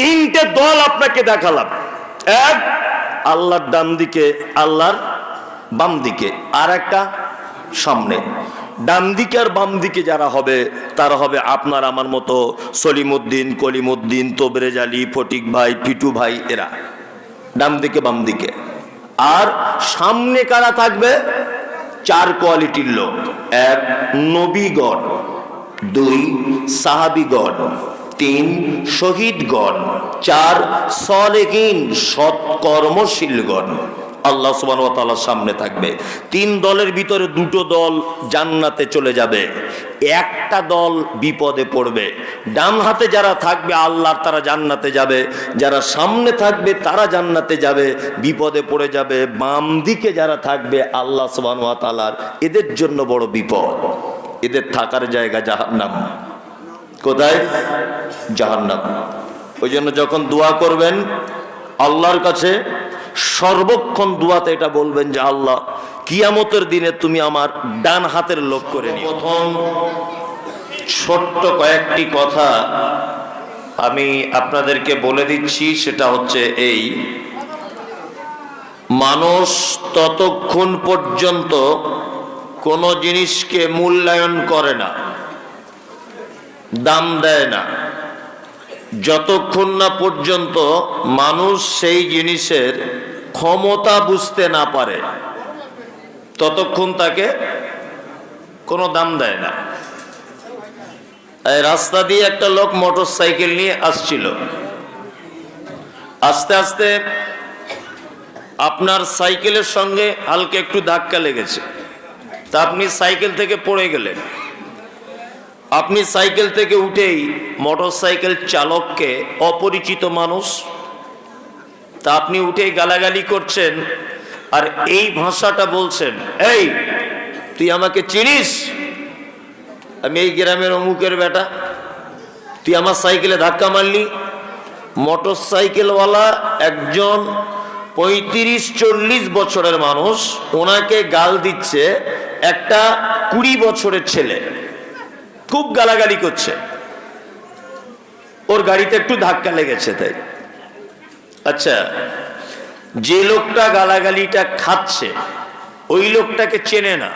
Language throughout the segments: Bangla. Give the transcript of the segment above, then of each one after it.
তিনটে দল আপনাকে দেখালাম। এক, আল্লাহর ডান দিকে, আল্লাহর বাম দিকে আর একটা সামনে। ডান দিকে আর বাম দিকে যারা হবে, তারা হবে আপনার আমার মতো সলিমুদ্দিন, কলিমুদ্দিন, তোবরেজ আলী, ফটিক ভাই, পিটু ভাই, এরা। ডান দিকে, বাম দিকে। আর সামনে কারা থাকবে? চার কোয়ালিটির লোক। এক, নবীগণ। দুই, সাহাবিগণ। তিন শহীদগণ, চার সলেগিন সৎকর্মশীলগণ। আল্লাহ সুবান তাআলার সামনে থাকবে। তিন দলের ভিতরে দুটো দল জান্নাতে চলে যাবে। একটা দল বিপদে পড়বে। ডান হাতে যারা থাকবে আল্লাহ তারা জান্নাতে যাবে। যারা সামনে থাকবে, তারা জান্নাতে যাবে। বিপদে পড়ে যাবে। বাম দিকে যারা থাকবে, আল্লাহ সুবান তাআলার এদের জন্য বড় বিপদ। এদের থাকার জায়গা জাহান্নাম। কোথায়? জাহান্নাম। ওই জন্য যখন দোয়া করবেন, আল্লাহর কাছে সর্বক্ষণ দোয়াতে এটা বলবেন যে, আল্লাহ, কিয়ামতের দিনে তুমি আমার ডান হাতের লোক করে নিও। প্রথম ছোট্ট কয়েকটি কথা আমি আপনাদেরকে বলে দিচ্ছি। সেটা হচ্ছে এই, মানুষ ততক্ষণ পর্যন্ত কোনো জিনিসকে মূল্যায়ন করে না। দাম দেয় না। যতক্ষণ না পর্যন্ত মানুষ সেই জিনিসের ক্ষমতা বুঝতে না পারে, ততক্ষণ তাকে কোনো দাম দেয় না। রাস্তা দিয়ে একটা লোক মোটর সাইকেল নিয়ে আসছিল। আস্তে আস্তে আপনার সাইকেলের সঙ্গে হালকা একটু ধাক্কা লেগেছে। তা আপনি সাইকেল থেকে পড়ে গেলেন। আপনি সাইকেল থেকে উঠেই মোটর সাইকেল চালককে অপরিচিত মানুষ, তা আপনি উঠেই গালাগালি করছেন, আর এই ভাষাটা বলছেন, এই, তুই আমাকে চিনিস? আমি এই গ্রামের অমুকের বেটা। তুই আমার সাইকেলে ধাক্কা মারলি। মোটর সাইকেলওয়ালা একজন পঁয়ত্রিশ চল্লিশ বছরের মানুষ, ওনাকে গাল দিচ্ছে একটা কুড়ি বছরের ছেলে। খুব গালাগালি করছে। ওর গাড়িতে একটু ধাক্কা লেগেছে তাই। আচ্ছা যে লোকটা গালাগালিটা খাচ্ছে, ওই লোকটাকে চেনে না,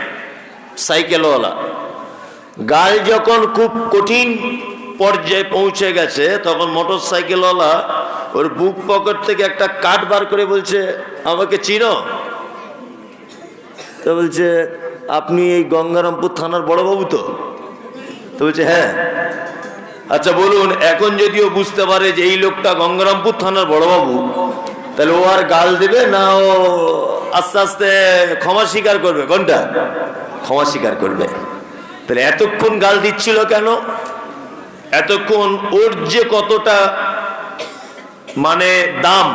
সাইকেলওয়ালা। গাল যখন খুব কঠিন পর্যায়ে পৌঁছে গেছে, তখন মোটর সাইকেলওয়ালা ওর বুক পকেট থেকে একটা কাঠ বার করে বলছে, আমাকে চিনো? তো বলছে, আপনি এই গঙ্গারামপুর থানার বড়বাবু তো? তো বলছে হ্যাঁ। আচ্ছা বলুন, এখন যদিও বুঝতে পারে যে এই লোকটা গঙ্গারামপুর থানার বড়বাবু, তাহলে ও আর গাল দেবে না ও আস্তে আস্তে ক্ষমা স্বীকার করবে? কোনটা? ক্ষমা স্বীকার করবে। তাহলে এতক্ষণ গাল দিচ্ছিল কেন? এতক্ষণ ওর যে কতটা মানে দাম,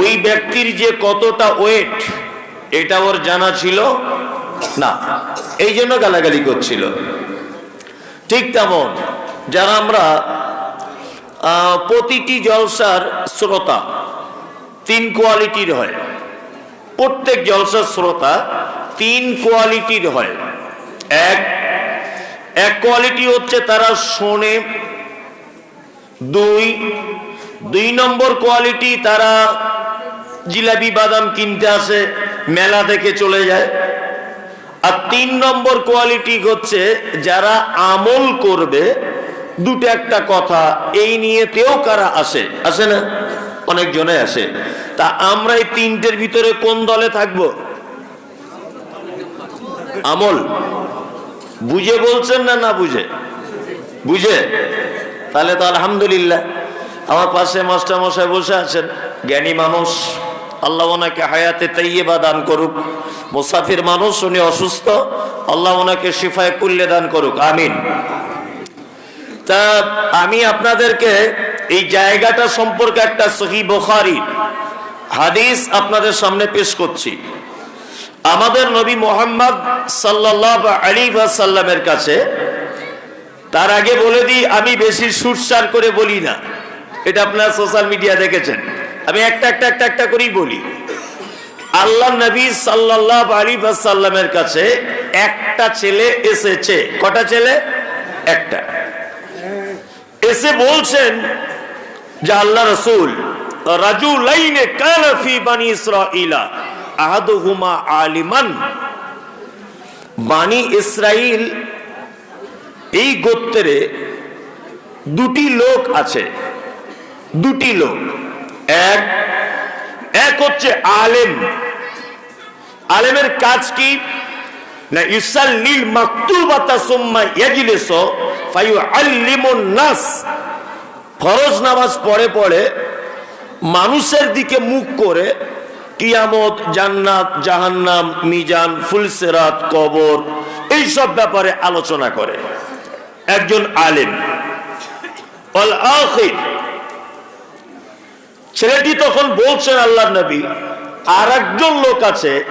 ওই ব্যক্তির যে কতটা ওয়েট এটা ওর জানা ছিল না। এই জন্য গালাগালি করছিল। ঠিক তেমন। যারা আমরা প্রতিটি জলসার শ্রোতা তিন কোয়ালিটির হয়। প্রত্যেক জলসার শ্রোতা তিন কোয়ালিটির হয়। এক এক কোয়ালিটি হচ্ছে তারা শোনে। দুই দুই নম্বর কোয়ালিটি তারা জিলাপি বাদাম কিনতে আসে, মেলা থেকে চলে যায়। আর তিন নম্বর কোয়ালিটি হচ্ছে যারা আমল করবে, দুটো একটা কথা, এই নিয়েতেও কারা আসে? আসে না? অনেক জনে আসে। তা আমরা এই তিনটের ভিতরে কোন দলে থাকব? আমল। বুঝে বলছেন না না বুঝে? বুঝে? তাহলে তো আলহামদুলিল্লাহ। আমার পাশে মাস্টার মশাই বসে আছেন। জ্ঞানী মানুষ। আল্লাহ ওনাকে হায়াতে তাইয়েবা দান করুক। মুসাফির মানুষ, উনি অসুস্থ, আল্লাহ ওনাকে শিফায় কুল্লে দান করুক। আমিন। তা আমি আপনাদেরকে এই জায়গাটা সম্পর্কে একটা সহি বোখারি হাদিস আপনাদের সামনে পেশ করছি। আমাদের নবী মোহাম্মদ সাল্লাহ আলী সাল্লামের কাছে, তার আগে বলে দিই, আমি বেশি সুরসার করে বলি না। এটা আপনারা সোশ্যাল মিডিয়া দেখেছেন। আমি একটা একটা একটা একটা করেই বলি। আল্লাহ নবী সাল্লাহ আলী সাল্লামের কাছে একটা ছেলে এসেছে। কটা ছেলে? একটা। এসে বলছেন যে আল্লাহ রসুল, রাজুলাইনে কানা ফি বানি ইসরাইলা আহাদুহুমা আলিমান। বানি ইসরাইল এই গোত্রে দুটি লোক আছে। দুটি লোক। এক এক হচ্ছে আলেম। আলেমের কাজ কি? না, ইউসাল্লিল মাকতুবাতা সুম্মা ইয়াজলিস ফায়ুআল্লিমুন নাস। ফরজ নামাজ পড়ে পড়ে মানুষের দিকে মুখ করে কিয়ামত, জান্নাত, জাহান্নাম, মিজান, ফুলসেরাত, কবর এই সব ব্যাপারে আলোচনা করে। একজন আলেম। অল আখির। ছেলেটি তখন বলছেন আল্লাহ নবী আর একজন লোক আছে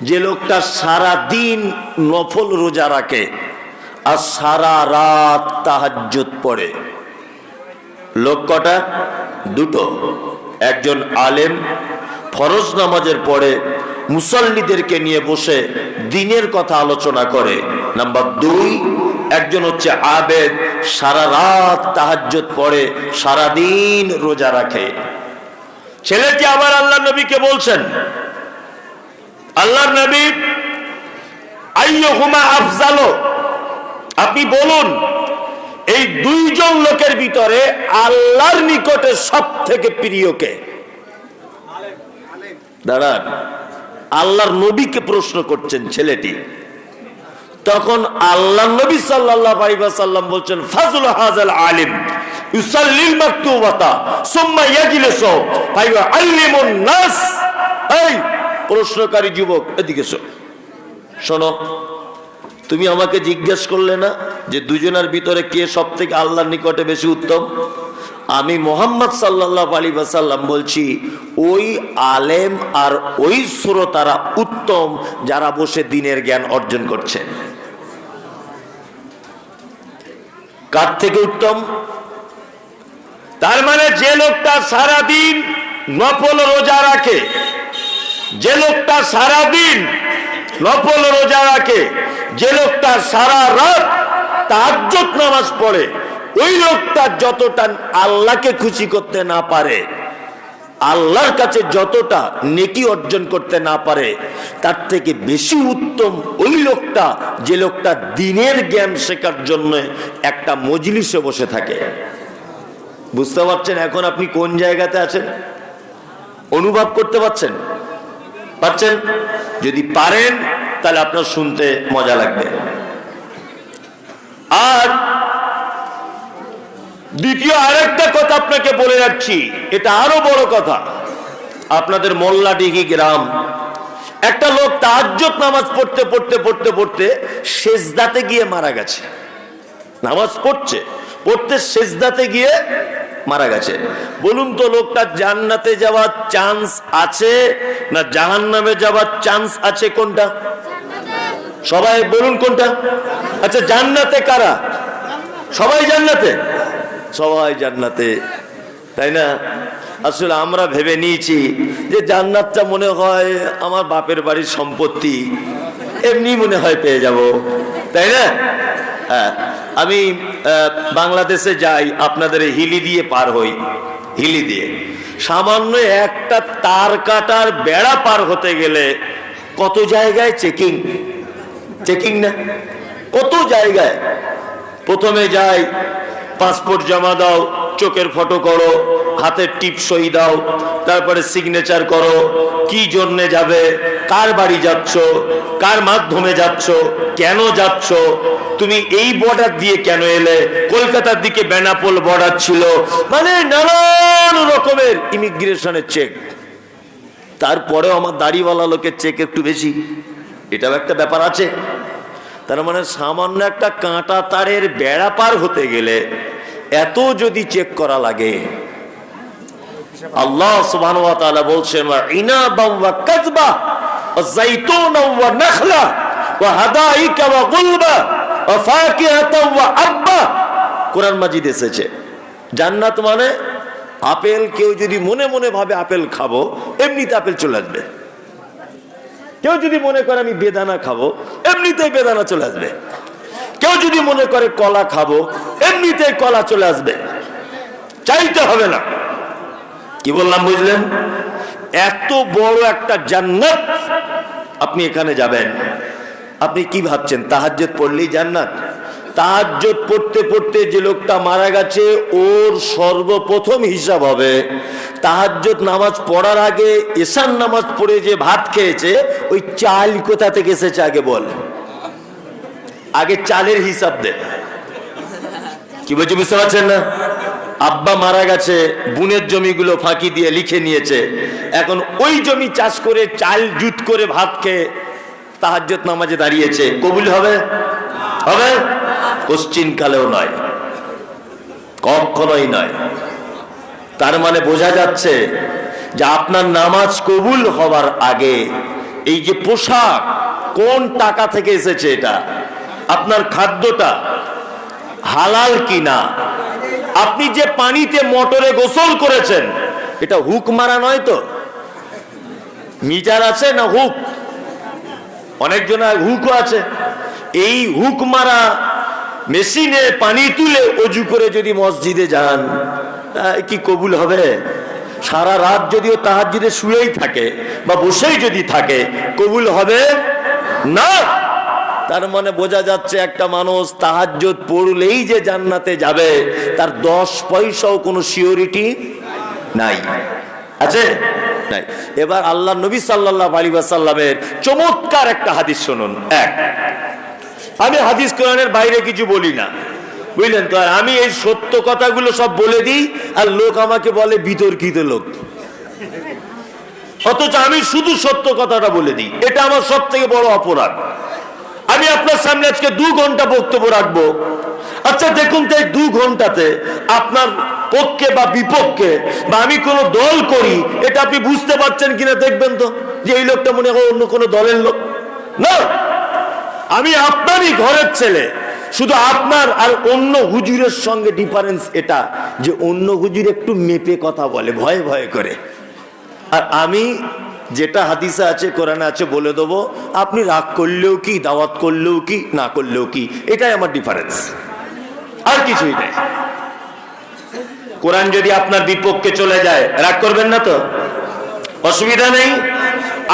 যে লোকটা সারা দিন নফল রোজা রাখে আর সারা রাত তাহাজ্জুদ পড়ে। লোক কটা? দুটো। একজন আলেম, ফরজ নামাজের পরে মুসল্লিদেরকে নিয়ে বসে দিনের কথা আলোচনা করে। নাম্বার দুই একজন হচ্ছে আবেদ, সারা রাত তাহাজ্জুদ পড়ে সারা দিন রোজা রাখে। ছেলেটি আবার আল্লাহ নবীকে বলছেন, আল্লাহর নবী, আইয়ুহুমা আফজালো। আপনি বলুন, এই দুইজন লোকের ভিতরে আল্লাহর নিকটে সব থেকে প্রিয়কে দাঁড়ান, আল্লাহর নবীকে প্রশ্ন করছেন ছেলেটি। তখন আল্লাহ নবী সাল্লাল্লাহু আলাইহি ওয়াসাল্লাম বলছেন, ফাজল হাজাল আলিম, ইউসাল্লিল মাকতুবাতা, সুম্মা ইয়াজলিসু, ফায়ুআল্লিমুন নাস। এই প্রশ্নকারী যুবক, এদিকে শোনো, তুমি আমাকে জিজ্ঞেস করলে না যে দুজনের ভিতরে কে সব থেকে আল্লাহর নিকটে বেশি উত্তম? আমি মোহাম্মদ সাল্লাহ আলী বাসাল্লাম বলছি, ওই আলেম আর ওই শ্রোতারা উত্তম যারা বসে দিনের জ্ঞান অর্জন করছে। কার থেকে উত্তম? তার মানে যে লোকটা সারাদিন নফল রোজা রাখে, যে লোকটা সারাদিন নফল রোজা রাখে, যে লোকটা সারা রাত তাজ্জত নামাজ পড়ে, ওই লোকটা যতটা আল্লাহকে খুশি করতে না পারে আল্লাহর কাছে যতটা নেকি অর্জন করতে না পারে, তার থেকে বেশি উত্তম ওই লোকটা যে লোকটা দিনের জ্ঞান শেখার জন্য একটা মজলিসে বসে থাকে। বুঝতে পারছেন এখন আপনি কোন জায়গাতে আছেন? অনুভব করতে পারছেন? পাচ্ছেন যদি পারেন, তাহলে আপনার শুনতে মজা লাগবে। আর দ্বিতীয় আরেকটা কথা আপনাকে বলে যাচ্ছি। এটা আরও বড় কথা। আপনাদের মোল্লাডিঘি গ্রাম। একটা লোক তাজ্জত নামাজ পড়তে পড়তে পড়তে পড়তে শেষদাতে গিয়ে মারা গেছে। নামাজ পড়ছে, পড়তে শেষদাতে গিয়ে মারা গেছে। বলুন তো, লোকটা জান্নাতে যাওয়ার চান্স আছে না জাহান্নামে যাওয়ার চান্স আছে কোনটা? সবাই বলুন কোনটা? আচ্ছা জান্নাতে কারা? সবাই জান্নাতে? সবাই জান্নাতে, তাই না? আসলে আমরা ভেবে নিয়েছি যে জান্নাতটা মনে হয় আমার বাপের বাড়ির সম্পত্তি, এমনি মনে হয় পেয়ে যাব, তাই না? হ্যাঁ আমি বাংলাদেশে যাই, আপনাদের হিলি দিয়ে পার হই, হিলি দিয়ে। সামান্য একটা তার কাটার বেড়া পার হতে গেলে কত জায়গায় চেকিং? চেকিং না? কত জায়গায়? প্রথমে যাই পাসপোর্ট জমা দাও, চোখের ফটো করো, হাতের টিপ সই দাও, তারপরে সিগনেচার করো, কি জন্যে যাবে, কার বাড়ি যাচ্ছ, কার মাধ্যমে যাচ্ছ, কেন যাচ্ছ, তুমি এই বর্ডার দিয়ে কেন এলে, কলকাতার দিকে বেনাপোল বর্ডার ছিল মানে নানান রকমের ইমিগ্রেশনের চেক তারপরেও আমার দাড়িওয়ালা লোকের চেক একটু বেশি। এটাও একটা ব্যাপার আছে। তার মানে সামান্য একটা কাঁটা তারের বেড়া পার হতে গেলে এত যদি চেক করা লাগে। আল্লাহ বলছেন কোরআন মাজিদ এসেছে। জান্নাত মানে আপেল কেউ যদি মনে মনে ভাবে আপেল খাব, এমনিতে আপেল চলে আসবে। কেউ যদি মনে করে আমি বেদানা খাব, এমনিতেই বেদানা চলে আসবে। কেউ যদি মনে করে কলা খাব, এমনিতেই কলা চলে আসবে। চাইতে হবে না। কি বললাম, বুঝলেন? এত বড় একটা জান্নাত আপনি এখানে যাবেন। আপনি কি ভাবছেন তাহাজ পড়লেই জান্নাত? তাহাজ্জুদ পড়তে পড়তে যে লোকটা মারা গেছে, ওর সর্বপ্রথম হিসাব হবে। তাহাজ্জুদ নামাজ পড়ার আগে এশান নামাজ পড়ে যে ভাত খেয়েছে, ওই চাল কোথা থেকে এসেছে আগে বল। আগে চালের হিসাব দে। কি বলছি, বুঝতে পারছেন না? আব্বা মারা গেছে, বুনের জমিগুলো ফাঁকি দিয়ে লিখে নিয়েছে। এখন ওই জমি চাষ করে, চাল জুত করে ভাত খেয়ে তাহাজ্জত নামাজে দাঁড়িয়েছে। কবুল হবে? হবে? কালেও নয়, কখনোই নয়। তার মানে বোঝা যাচ্ছে যে আপনার নামাজ কবুল হবার আগে এই যে পোশাক, কোন টাকা থেকে এসেছে এটা? আপনার খাদ্যটা হালাল কিনা? আপনি যে পানিতে মোটরে গোসল করেছেন, এটা হুক মারা নয় তো? মিটার আছে না হুক? অনেকজন হুকও আছে। এই হুক মারা মেশিনে পানি তুলে অজু করে যদি মসজিদে যান কি কবুল হবে? সারা রাত যদিও তাহার যদি শুয়েই থাকে বা বসেই যদি থাকে, কবুল হবে? না! তার মানে বোঝা যাচ্ছে একটা মানুষ তাহাজ্জুদ পড়লেই যে জান্নাতে যাবে, তার দশ পয়সাও কোনো সিওরিটি নাই। আছে? নাই। এবার আল্লাহ নবী সাল্লাল্লাহু আলাইহি ওয়াসাল্লামের চমৎকার একটা হাদিস শুনুন। এক আমি হাদিস কোরআনের বাইরে কিছু বলি না। বুঝলেন? তো আমি এই সত্য কথাগুলো সব বলে দিই, আর লোক আমাকে বলে বিতর্কিত লোক। অথচ আমি শুধু সত্য কথাটা বলে দিই। এটা আমার সব থেকে বড় অপরাধ। আমি আপনার সামনে আজকে দু ঘণ্টা বক্তব্য রাখব। আচ্ছা দেখুন তো এই দু ঘন্টাতে আপনার পক্ষে বা বিপক্ষে বা আমি কোনো দল করি, এটা আপনি বুঝতে পারছেন কিনা দেখবেন তো? যে এই লোকটা মনে হয় অন্য কোনো দলের লোক। না! আমি আপনারই ঘরের ছেলে। শুধু আপনার আর অন্য হুজুরের সঙ্গে ডিফারেন্স এটা যে অন্য হুজুর একটু মেপে কথা বলে, ভয়ে ভয়ে করে। আর আমি যেটা হাদিসে আছে, কোরআনে আছে, বলে দেবো, আপনি রাগ করলেও কি, দাওয়াত করলেও কি, না করলেও কি, এটাই আমার ডিফারেন্স আর কিছুই নেই। কোরআন যদি আপনার বিপক্ষে চলে যায়, রাগ করবেন না তো? অসুবিধা নেই।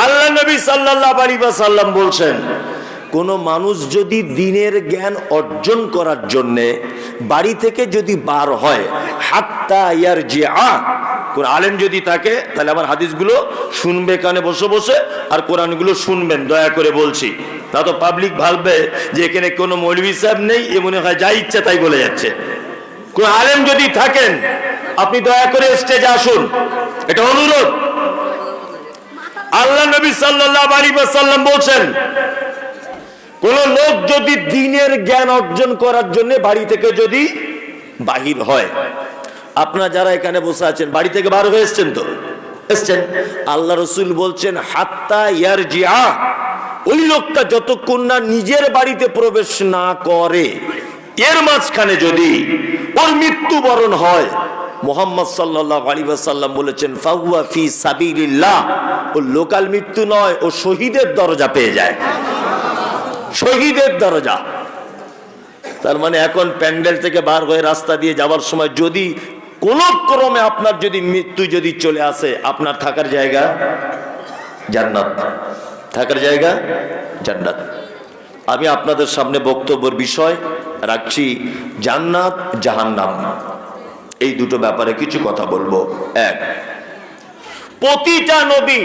আল্লাহ নবী সাল্লাল্লাহু আলাইহি ওয়াসাল্লাম বলছেন কোন মানুষ যদি দিনের জ্ঞান অর্জন করার জন্য বাড়ি থেকে যদি বার হয়, হাত্তা ইয়ার যে আ কোন আলেম যদি থাকে, তাহলে আমার হাদিসগুলো শুনবে কানে বসে বসে আর কোরআনগুলো শুনবেন, দয়া করে বলছি। তা তো পাবলিক ভাববে যে এখানে কোনো মৌলভী সাহেব নেই, এ মনে হয় যা ইচ্ছে তাই বলে যাচ্ছে। কোন আলেম যদি থাকেন, আপনি দয়া করে স্টেজে আসুন। এটা অনুরোধ। আল্লাহ নবী সাল্লাল্লাহু আলাইহি ওয়াসাল্লাম বলছেন কোন লোক যদি দিনের জ্ঞান অর্জন করার জন্য বাড়ি থেকে যদি বাহির হয়, আপনারা যারা এখানে বসে আছেন, বাড়ি থেকে বার হয়ে এসছেন তো? এসছেন? আল্লাহ রসুল বলছেন, হাত্তা ইয়ার জিয়া ওই লোকটা যতক্ষণ না নিজের বাড়িতে প্রবেশ না করে, এর মাঝখানে যদি ওর মৃত্যুবরণ হয়, মোহাম্মদ সাল্লাহ আলী সাল্লাম বলেছেন, ফাহুয়া ফি সাবিলিল্লাহ ও লোকাল মৃত্যু নয়, ও শহীদের দরজা পেয়ে যায়। শহীদের দরজা। তার মানে এখন প্যান্ডেল থেকে বার হয়ে রাস্তা দিয়ে যাওয়ার সময় যদি কোন ক্রমে আপনার যদি মৃত্যু যদি চলে আসে, আপনার থাকার জায়গা জান্নাত। থাকার জায়গা জান্নাত। আমি আপনাদের সামনে বক্তব্যের বিষয় রাখছি, জান্নাত জাহান্নাম। এই দুটো ব্যাপারে কিছু কথা বলব। এক, প্রতিটা নবী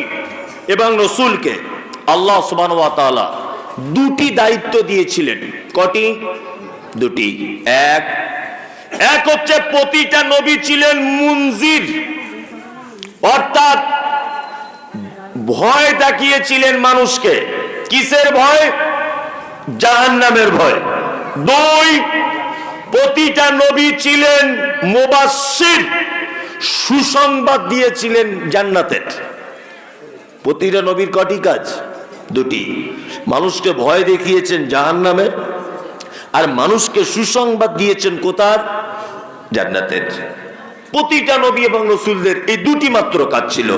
এবং রসুলকে আল্লাহ সুবান দুটি দায়িত্ব দিয়েছিলেন। কটি? দুটি। এক। এক হচ্ছে প্রতিটা নবী ছিলেন মুনজির। অর্থাৎ ভয় দেখিয়েছিলেন মানুষকে। কিসের ভয়? জাহান্নামের ভয়। দুই, প্রতিটা নবী ছিলেন মুবাসসির সুসংবাদ দিয়েছিলেন জান্নাতের। প্রতিটা নবীর কটি কাজ? দুটি। মানুষকে ভয় দেখিয়েছেন জাহান নামে আর মানুষকে সুসংবাদ দিয়েছেন কোথার? জান্নাতের। প্রতিটা নবী এবং রসুলদের এই দুটি মাত্র কাজ ছিল।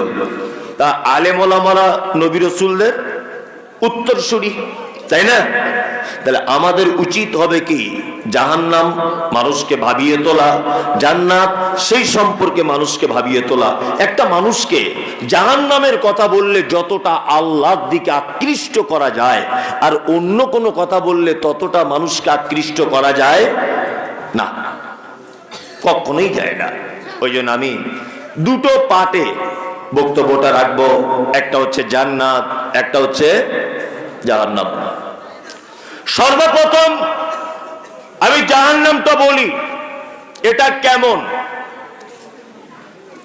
তা আলেমলামারা নবী রসুলদের উত্তরসূরি। তাই না? তাহলে আমাদের উচিত হবে কি? জাহান্নাম মানুষকে ভাবিয়ে তোলা, জান্নাত সেই সম্পর্কে মানুষকে ভাবিয়ে তোলা। একটা মানুষকে জাহান্নামের কথা বললে যতটা আল্লাহর দিকে আকৃষ্ট করা যায়, আর অন্য কোনো কথা বললে ততটা মানুষকে আকৃষ্ট করা যায় না। কখনোই যায় না। ওই জন্য আমি দুটো পাটে বক্তব্যটা রাখব। একটা হচ্ছে জান্নাত, একটা হচ্ছে জাহান্নাম। সর্বপ্রথম আমি জাহান্নামটা বলি, এটা কেমন?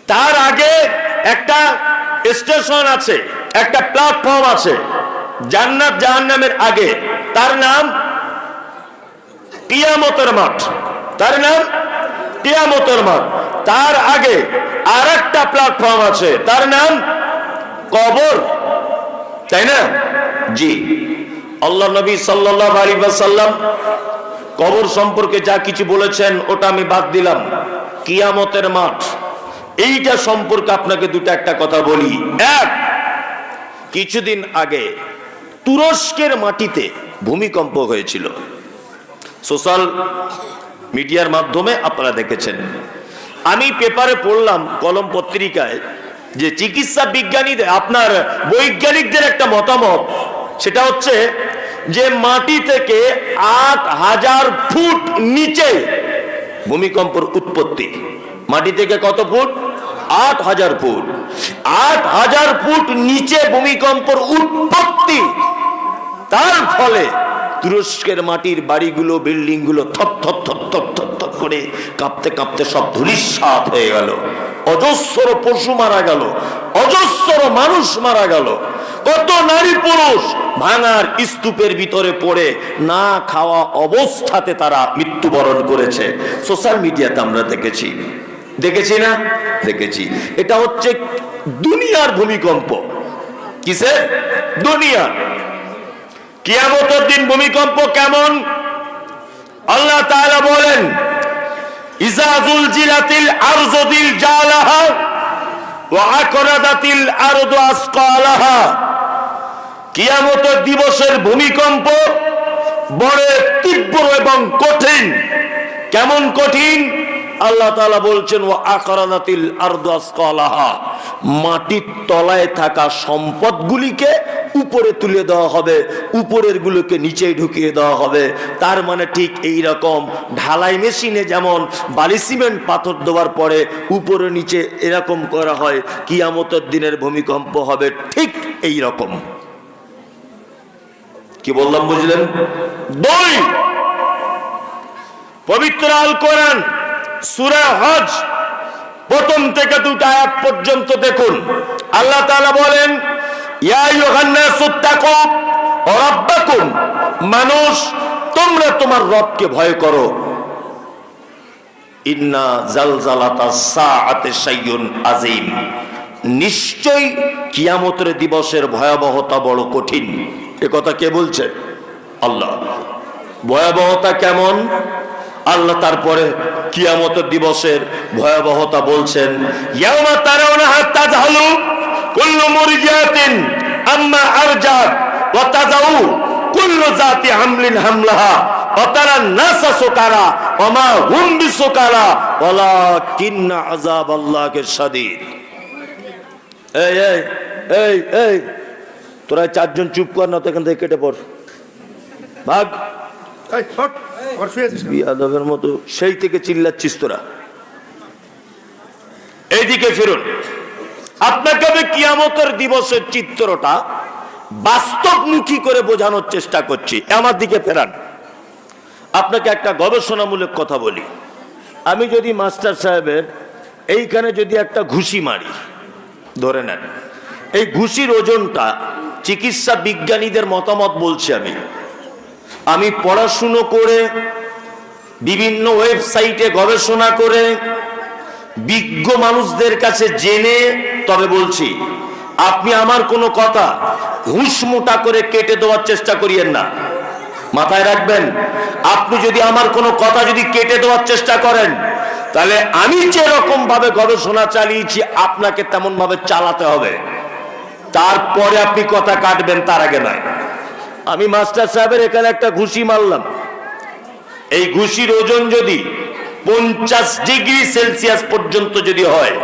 তার আগে একটা স্টেশন আছে, একটা প্ল্যাটফর্ম আছে, জান্নাত জাহান্নামের আগে। তার নাম কিয়ামতের মাঠ। তার নাম কিয়ামতের মাঠ। তার আগে আর একটা প্ল্যাটফর্ম আছে, তার নাম কবর। তাই না? জি। আল্লাহ নবী সাল্লাম কবর সম্পর্কে যা কিছু বলেছেন, ওটা আমি বাদ দিলাম। কিয়ামতের মাঠ। এইটা সম্পর্কে আপনাকে দুটো একটা কথা বলি। এক, কিছুদিন আগে তুরস্কের মাটিতে ভূমিকম্প হয়েছিল। সোশ্যাল মিডিয়ার মাধ্যমে আপনারা দেখেছেন। আমি পেপারে পড়লাম, কলম পত্রিকায়, যে চিকিৎসা বিজ্ঞানীদের, আপনার বৈজ্ঞানিকদের একটা মতামত। সেটা হচ্ছে যে মাটি থেকে আট হাজার ফুট নিচে ভূমিকম্পর উৎপত্তি। মাটি থেকে কত ফুট? আট হাজার ফুট। আট হাজার ফুট নিচে ভূমিকম্পর উৎপত্তি। তার ফলে তুরস্কের মাটির বাড়িগুলো বিল্ডিংগুলো থপ থপ থপ থপ থপ থপ করে কাঁপতে কাঁপতে সব ধুলিস্বাত হয়ে গেল। অজস্র পশু মারা গেল, অজস্র মানুষ মারা গেল। কত নারী পুরুষ ভাঙার স্তূপের ভিতরে পড়ে না খাওয়া অবস্থাতে তারা মৃত্যুবরণ করেছে। সোশ্যাল মিডিয়াতে আমরা দেখেছি। দেখেছি না? দেখেছি। এটা হচ্ছে দুনিয়ার ভূমিকম্প। কিসে দুনিয়ার। কিয়ামতের দিন ভূমিকম্প কেমন? আল্লাহ তাআলা বলেন ইজাজুল জিলাতিল আরজুদিল জালাহা দিবসের ভূমিকম্প বড় তীব্র এবং কঠিন। কেমন কঠিন? আল্লাহ বলছেন ও আকরাদাতিল আরদু আসকালাহা। মাটির তলায় থাকা সম্পদগুলিকে উপরে তুলে দেওয়া হবে, উপরের গুলোকে নিচে ঢুকিয়ে দেওয়া হবে। তার মানে ঠিক এই রকম ঢালাই মেশিনে যেমন বালি সিমেন্ট পাথর দেওয়ার পরে উপরে নিচে এরকম করা হয়, কিয়ামতের দিনের ভূমিকম্প হবে ঠিক এই রকম। কি বললাম, বুঝলেন? দুই, পবিত্র আল কোরআন, সূরা হজ, প্রথম থেকে দুটো আয়াত পর্যন্ত দেখুন। আল্লাহ তাআলা বলেন মানুষ, তোমরা তোমার রবকে ভয় করো। নিশ্চয় কিয়ামতের দিবসের ভয়াবহতা বড় কঠিন। এ কথা কে বলছে? আল্লাহ। ভয়াবহতা কেমন? আল্লাহ তারপরে কিয়ামতের দিবসের ভয়াবহতা বলছেন, ইয়াউমা তারাউনাহা তাজহালু কুল্লু মুরজিয়াতিন আম্মা আরজাত ওয়া তাজাউ কুল্লু জাতি হামলিন হামলাহা ওয়া তারা নাসা সুকারা ওয়া মা হুম বিসুকারা শাদীদ। এই এই এই এই তোরা চারজন চুপ কর না তো এখান থেকে কেটে পড়। ভাগ? বিয়াদবের মতো সেই থেকে চিল্লাচ্ছিস তোরা। এইদিকে ফিরুন। আপনাকে আমি কিয়ামতের দিবসের চিত্রটা বাস্তবমুখী করে বোঝানোর চেষ্টা করছি। আমার দিকে ফেরান। আপনাকে একটা গবেষণামূলক কথা বলি। আমি যদি মাস্টার সাহেবের এইখানে যদি একটা ঘুষি মারি, ধরে নেন, এই ঘুষির ওজনটা চিকিৎসা বিজ্ঞানীদের মতামত বলছি আমি। আমি পড়াশুনো করে, বিভিন্ন ওয়েবসাইটে গবেষণা করে বিজ্ঞ মানুষদের কাছে জেনে তবে বলছি, আপনি আমার কোনো কথা হুঁশ মোটা করে কেটে দেওয়ার চেষ্টা করিয়েন না। মাথায় রাখবেন, আপনি যদি আমার কোনো কথা যদি কেটে দেওয়ার চেষ্টা করেন, তাহলে আমি যেরকম ভাবে গবেষণা চালিয়েছি, আপনাকে তেমন ভাবে চালাতে হবে। তারপরে আপনি কথা কাটবেন, তার আগে নয়। আমি মাস্টার সাহেবের এখানে একটা ঘুষি মারলাম। এই ঘুষির ওজন যদি পঞ্চাশ ডিগ্রি সেলসিয়াস পর্যন্ত যদি হয়,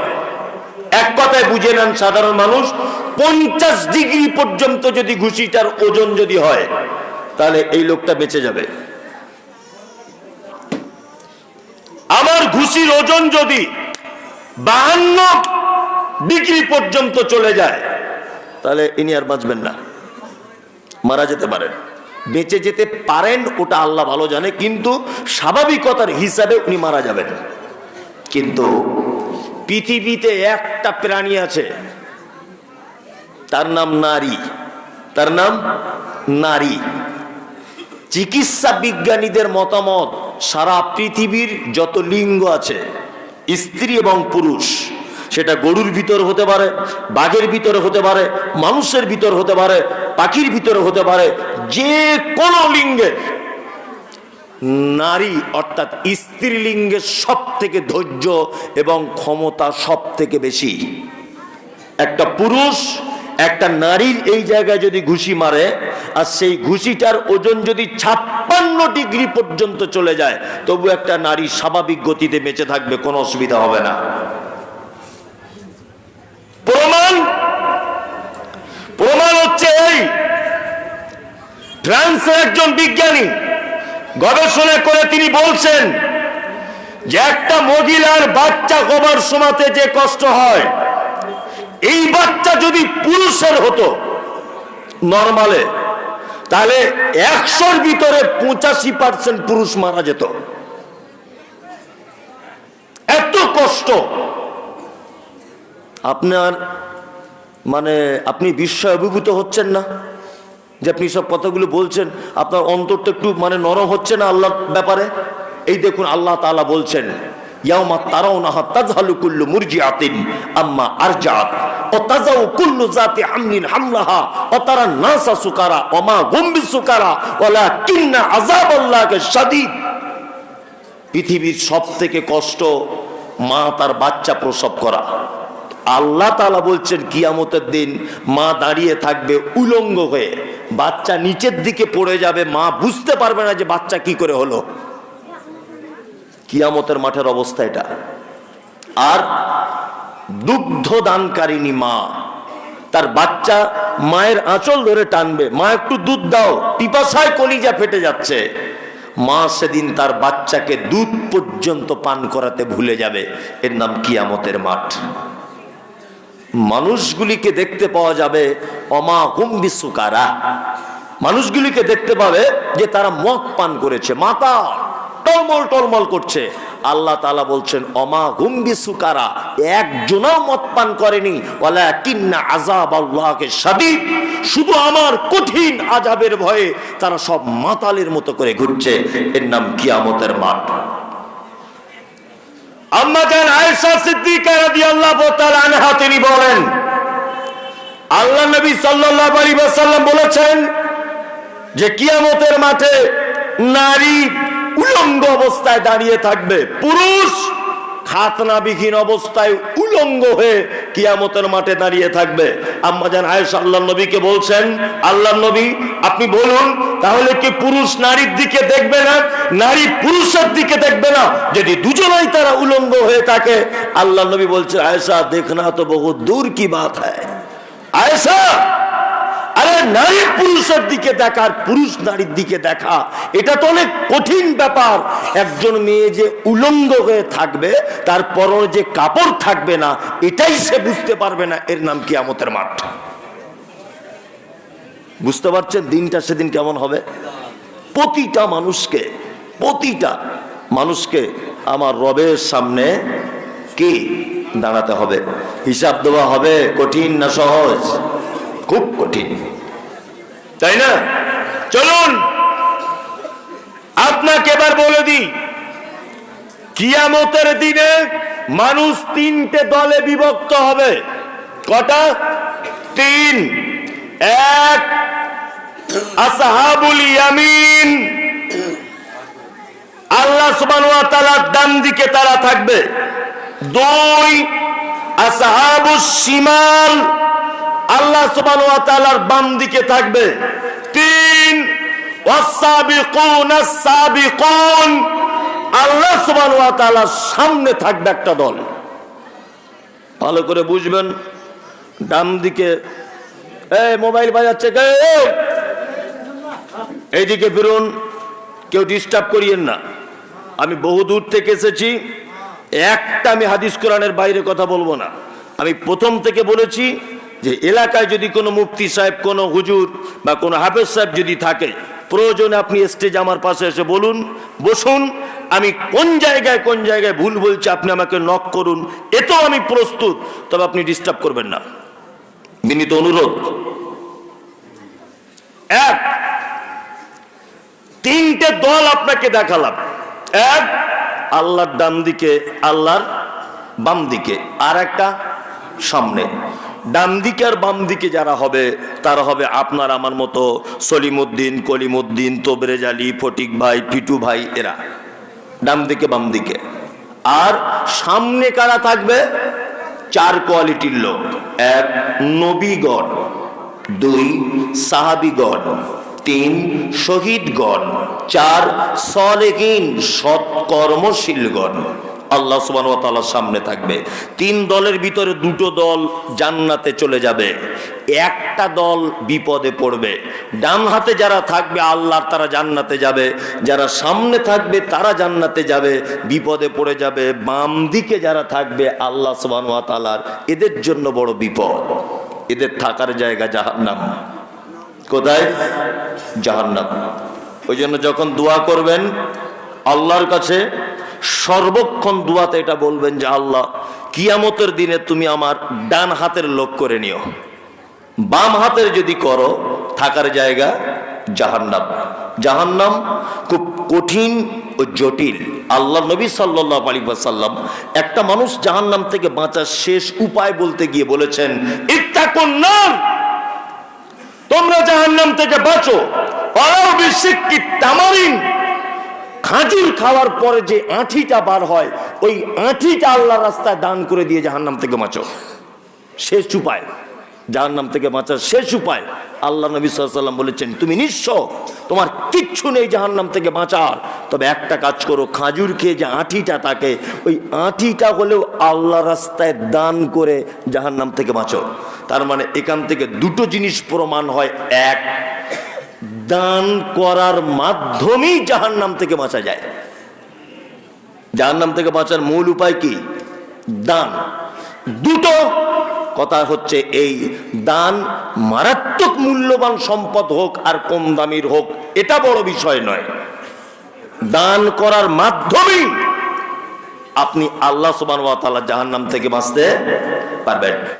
এক কথায় বুঝে নেন সাধারণ মানুষ, পঞ্চাশ ডিগ্রি পর্যন্ত যদি ঘুষিটার ওজন যদি হয়, তাহলে এই লোকটা বেঁচে যাবে। আমার ঘুষির ওজন যদি বাহান্ন ডিগ্রি পর্যন্ত চলে যায়, তাহলে ইনি আর বাঁচবেন না, মারা যেতে পারেন। বেঁচে যেতে পারেন, ওটা আল্লাহ ভালো জানে, কিন্তু স্বাভাবিকতার হিসাবে উনি মারা যাবেন। কিন্তু পৃথিবীতে একটা প্রাণী আছে, তার নাম নারী। তার নাম নারী। চিকিৎসা বিজ্ঞানীদের মতামত, সারা পৃথিবীর যত লিঙ্গ আছে, স্ত্রী এবং পুরুষ সেটা গরুর ভিতর হতে পারে, বাঘের ভিতরে হতে পারে, মানুষের ভিতর হতে পারে, পাখির ভিতরে হতে পারে, যে কোনো লিঙ্গের নারী অর্থাৎ স্ত্রীলিঙ্গের সব থেকে ধৈর্য এবং ক্ষমতা সব থেকে বেশি। একটা পুরুষ, একটা নারীর এই জায়গায় যদি ঘুষি মারে, আর সেই ঘুষিটার ওজন যদি ছাপ্পান্ন ডিগ্রি পর্যন্ত চলে যায়, তবু একটা নারী স্বাভাবিক গতিতে বেঁচে থাকবে, কোনো অসুবিধা হবে না। প্রমাণ? প্রমাণ হচ্ছে এই। ফ্রান্সের একজন বিজ্ঞানী গবেষণা করে তিনি বলছেন যে একটা মহিলার বাচ্চা হবার সময়তে যে কষ্ট হয়, এই বাচ্চা যদি পুরুষের হতো, নর্মালে, তাহলে একশোর ভিতরে পঁচাশি পার্সেন্ট পুরুষ মারা যেত। এত কষ্ট। আপনার মানে আপনি বিস্ময় অভিভূত হচ্ছেন না? যে আপনি সব কথাগুলো বলছেন, আপনার অন্তরটা একটু মানে নরম হচ্ছে না আল্লাহর ব্যাপারে? এই দেখুন, আল্লাহ তাআলা বলছেন মুরজিআতিন আম্মা আরজাআত ও ও তারা নাসা সুকারা ও মা হুম বিসুকারা ওয়ালাকিন্না আযাবাল্লাহি শাদীদ। পৃথিবীর সব থেকে কষ্ট মা তার বাচ্চা প্রসব করা। আল্লাহ তালা বলছেন, কিয়ামতের দিন মা দাঁড়িয়ে থাকবে উলঙ্গ হয়ে। বাচ্চা নিচের দিকে পড়ে যাবে, মা বুঝতে পারবে না যে বাচ্চা কি করে হলো। কিয়ামতের মাঠের অবস্থা এটা। আর দুগ্ধ দানকারিনী মা, তার বাচ্চা মায়ের আঁচল ধরে টানবে। মা, একটু দুধ দাও, পিপাসায় কলিজা ফেটে যাচ্ছে। মা সেদিন তার বাচ্চাকে দুধ পর্যন্ত পান করাতে ভুলে যাবে। এর নাম কিয়ামতের মাঠ। মানুষগুলিকে দেখতে পাওয়া যাবে, অমা কুম্বি সুকারা মানুষগুলিকে দেখতে পাবে যে তারা মদ পান করেছে, মাতা টলমল টলমল করছে। আল্লাহ তালা বলছেন, অমা গুম্বি সুকারা একজনও মদ পান করেনি আজাব আল্লাহকে সাদিদ শুধু আমার কঠিন আজাবের ভয়ে তারা সব মাতালের মতো করে ঘুরছে। এর নাম কিয়ামতের মাঠ। তিনি বলেন, আল্লাহ নবী সাল্লাল্লাহু বলেছেন যে কিয়ামতের মাঠে নারী উলঙ্গ অবস্থায় দাঁড়িয়ে থাকবে, পুরুষ খাতনাবিহীন অবস্থায় উলঙ্গ হয়ে কিয়ামতের মাঠে দাঁড়িয়ে থাকবে। আম্মাজান আয়েশা আল্লাহ নবীকে বলছেন আল্লাহ নবী, আপনি বলুন, তাহলে কি পুরুষ নারীর দিকে দেখবে না, নারী পুরুষের দিকে দেখবে না? যদি দুজনাই তারা উলঙ্গ হয়ে থাকে আল্লাহ নবী বলছে, আয়েশা দেখনা তো বহু দূর কি বাত হ্যায় আয়েশা নারী পুরুষের দিকে দেখা আর পুরুষ নারীর দিকে দেখা। এটা তো অনেক কঠিন ব্যাপার। একজন মেয়ে যে উলঙ্গ হয়ে থাকবে, তার পরনে যে কাপড় থাকবে না, এটাই সে বুঝতে পারবে না, এর নাম কি আমতের মাঠ। বুঝতে পারছেন দিনটা সেদিন কেমন হবে? প্রতিটা মানুষকে প্রতিটা মানুষকে আমার রবের সামনে কি দাঁড়াতে হবে? হিসাব দেওয়া হবে কঠিন না সহজ? খুব কঠিন। তাই না? চলুন। আপনাকে এবার বলে দিই, কিয়ামতের দিনে মানুষ তিনটে দলে বিভক্ত হবে। কটা? তিন। এক, আসাহাবুল ইয়ামিন। আল্লাহ তাআলার ডান দিকে তারা থাকবে। দুই, আসহাবুস শিমাল। আল্লাহ ওয়া বাম দিকে থাকবে। তিন আল্লাহ ওয়া সামনে থাকবে একটা দল। ভালো করে বুঝবেন, ডান দিকে মোবাইল বাজাচ্ছে এইদিকে ফিরুন, কেউ ডিস্টার্ব করিয়েন না। আমি বহু দূর থেকে এসেছি, একটা আমি হাদিস কোরআনের বাইরে কথা বলব না। আমি প্রথম থেকে বলেছি যে এলাকায় যদি কোনো মুফতি সাহেব, কোনো হুজুর বা কোনো হাফেজ সাহেব যদি থাকে, প্রয়োজনে আপনি স্টেজ আমার পাশে এসে বলুন, বসুন, আমি কোন জায়গায় কোন জায়গায় ভুল বলছি আপনি আমাকে নক করুন, এতেও আমি প্রস্তুত, তবে আপনি ডিস্টার্ব করবেন না। বিনীত অনুরোধ। এক, তিনটে দল আপনাকে দেখালাম। এক, আল্লাহর ডান দিকে, আল্লাহর বাম দিকে, আর একটা সামনে। ডান দিকে আর বাম দিকে যারা হবে, তারা হবে আপনার আমার মতো সলিমুদ্দিন, কলিমুদ্দিন, তোবরেজ আলী, ফটিক ভাই, পিটু ভাই, এরা। ডান দিকে বাম দিকে আর সামনে কারা থাকবে? চার কোয়ালিটির লোক। এক, নবীগণ। দুই, সাহাবিগণ। তিন, শহীদগণ। চার, সলেহীন, সৎ কর্মশীলগণ। আল্লাহ সুবান তাআলার সামনে থাকবে। তিন দলের ভিতরে দুটো দল জান্নাতে চলে যাবে। একটা দল বিপদে পড়বে। ডান হাতে যারা থাকবে, আল্লাহর তারা জান্নাতে যাবে। যারা সামনে থাকবে, তারা জান্নাতে যাবে। বিপদে পড়ে যাবে। বাম দিকে যারা থাকবে, আল্লাহ সুবান তাআলার। এদের জন্য বড় বিপদ। এদের থাকার জায়গা জাহান্নাম। কোথায়? জাহান্নাম। ওই জন্য যখন দোয়া করবেন, আল্লাহর কাছে সর্বক্ষণ দুয়াতে এটা বলবেন যে আল্লাহ, কিয়ামতের দিনে তুমি আমার ডান হাতের লোক করে নিও। বাম হাতের যদি করো, থাকার জায়গা জাহান্নাম। জাহান্নাম খুব কঠিন ও জটিল। আল্লাহ নবী সাল্লাহ আলী সাল্লাম একটা মানুষ জাহান্নাম থেকে বাঁচার শেষ উপায় বলতে গিয়ে বলেছেন তোমরা জাহান্নাম থেকে বাঁচো। তামারিন খাজুর খাওয়ার পরে যে আঁঠিটা বার হয়, ওই আঁঠিটা আল্লাহ রাস্তায় দান করে দিয়ে জাহান্নাম থেকে বাঁচো শেষ উপায়। জাহান্নাম থেকে বাঁচার শেষ উপায়। আল্লাহ নবী সাল্লাম বলেছেন, তুমি নিঃস্ব তোমার কিচ্ছু নেই জাহান্নাম থেকে বাঁচার। তবে একটা কাজ করো, খাজুর খেয়ে যে আঁঠিটা থাকে, ওই আঁঠিটা হলেও আল্লাহ রাস্তায় দান করে জাহান্নাম থেকে বাঁচো তার মানে এখান থেকে দুটো জিনিস প্রমাণ হয়। এক দান করার মাধ্যমেই জাহান্নাম থেকে বাঁচা যায়। জাহান্নাম থেকে বাঁচার মূল উপায় কি? দান। দুটো কথা হচ্ছে এই, দান মারাত্মক মূল্যবান সম্পদ হোক আর কম দামির হোক, এটা বড় বিষয় নয়। দান করার মাধ্যমেই আপনি আল্লাহ সুবান জাহান্নাম থেকে বাঁচতে পারবেন।